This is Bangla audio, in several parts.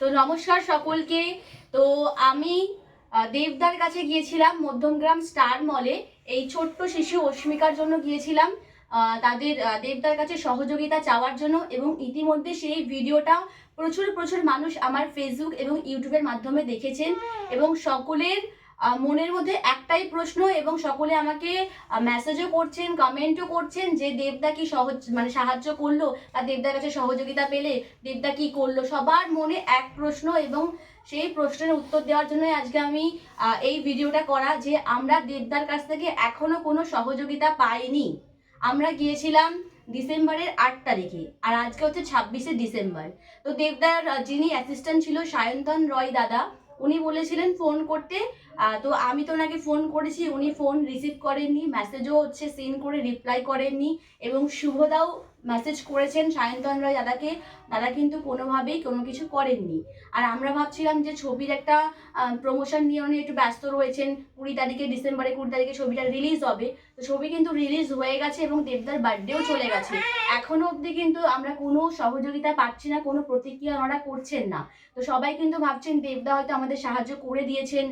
তো নমস্কার সকলকে। তো আমি দেবদার কাছে গিয়েছিলাম, মধ্যমগ্রাম স্টার মলে। এই ছোট্ট শিশু অস্মিকার জন্য গিয়েছিলাম তাদের দেবদার কাছে সহযোগিতা চাওয়ার জন্য এবং ইতিমধ্যে সেই ভিডিওটা প্রচুর প্রচুর মানুষ আমার ফেসবুক এবং ইউটিউবের মাধ্যমে দেখেছেন এবং সকলের মনের মধ্যে একটাই প্রশ্ন এবং সকলে আমাকে মেসেজও করছেন কমেন্টও করছেন যে দেবদা কি সহজ মানে সাহায্য করল বা দেবদার কাছে সহযোগিতা পেলে দেবদা কি করল? সবার মনে এক প্রশ্ন এবং সেই প্রশ্নের উত্তর দেওয়ার জন্য আজকে আমি এই ভিডিওটা করা যে আমরা দেবদার কাছ থেকে এখনও কোনো সহযোগিতা পাইনি। আমরা গিয়েছিলাম ডিসেম্বরের আট তারিখে আর আজকে হচ্ছে ছাব্বিশে ডিসেম্বর। তো দেবদার যিনি অ্যাসিস্ট্যান্ট ছিল সায়ন্তন রয় দাদা উনি বলেছিলেন ফোন করতে। তো আমি তো ওনাকে ফোন করেছি, উনি ফোন রিসিভ করেননি মেসেজও হচ্ছে সিন করে রিপ্লাই করেননি। এবং শুভদাও মেসেজ করেছেন সায়ন্তন রায় দাদাকে, দাদা কিন্তু কোনোভাবেই কোনো কিছু করেননি। আর আমরা ভাবছিলাম যে ছবির একটা প্রমোশন নিয়ে উনি একটু ব্যস্ত রয়েছেন, কুড়ি তারিখে, ডিসেম্বরে কুড়ি তারিখে ছবিটা রিলিজ হবে। তো ছবি কিন্তু রিলিজ হয়ে গেছে এবং দেবদার বার্থডেও চলে গেছে। এখনও অবধি কিন্তু আমরা কোনো সহযোগিতা পাচ্ছি না, কোনো প্রতিক্রিয়া ওনারা করছেন না। তো সবাই কিন্তু ভাবছেন দেবদা হয়তো আমাদের সাহায্য করে দিয়েছেন।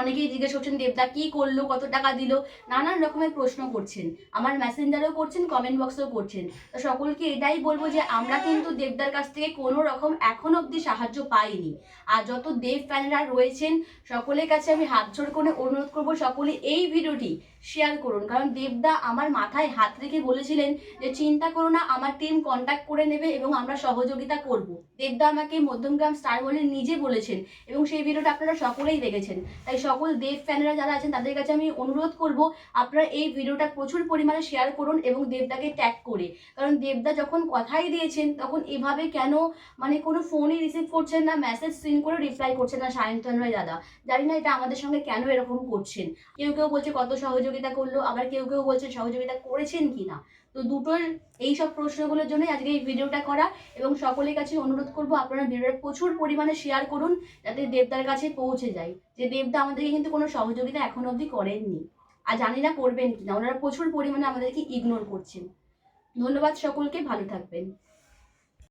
অনেকেই জিজ্ঞেস করছেন, দেবদা, কি করল? কত টাকা দিল? নানান রকমের প্রশ্ন করছেন। আমার মেসেঞ্জারেও করছেন কমেন্ট বক্সেও করছেন। তো সকলকে এটাই বলব যে, আমরা কিন্তু দেবদার কাছ থেকে কোনো রকম এখন অবধি সাহায্য পাইনি। আর যত দেব ফ্যানরা রয়েছেন, সকলের কাছে আমি হাত জোড় করে অনুরোধ করব, সকলে এই ভিডিওটি শেয়ার করুন। কারণ দেবদা আমার মাথায় হাত রেখে বলেছিলেন যে, চিন্তা করো না, আমার টিম কন্ট্যাক্ট করে নেবে এবং আমরা সহযোগিতা করব। দেবদা আমাকে মধ্যমগ্রাম স্টার বলে নিজে বলেছেন এবং সেই ভিডিওটা আপনারা সকলেই দেখেছেন। তাই সকল দেব ফ্যানরা যারা আছেন, তাদের কাছে আমি অনুরোধ করব, আপনারা এই ভিডিওটা প্রচুর পরিমাণে শেয়ার করুন এবং দেবদাকে ট্যাগ করে। কারণ দেবদা যখন কথাই দিয়েছেন, তখন এভাবে কেন মানে কোনো ফোনই রিসিভ করছেন না মেসেজ সিন করে রিপ্লাই করছেন না সায়ন্তন দাদা। জানি না এটা আমাদের সঙ্গে কেন এরকম করছেন। কেউ কেউ বলছে কত সহযোগিতা করল, আবার কেউ কেউ বলছে সহযোগিতা করেছেন কি না তো দুটোর এই সব প্রশ্নগুলোর জন্যই আজকে এই ভিডিওটা করা এবং সকলের কাছে অনুরোধ করব আপনারা ভিডিওটা প্রচুর পরিমাণে শেয়ার করুন যাতে দেবদার কাছে পৌঁছে যায়। যে দেবদা আমাদেরকে কিন্তু কোনো সহযোগিতা এখন অবধি করেননি আর জানি না করবেন কি না ওনারা প্রচুর পরিমাণে আমাদেরকে ইগনোর করছেন। ধন্যবাদ সকলকে, ভালো থাকবেন।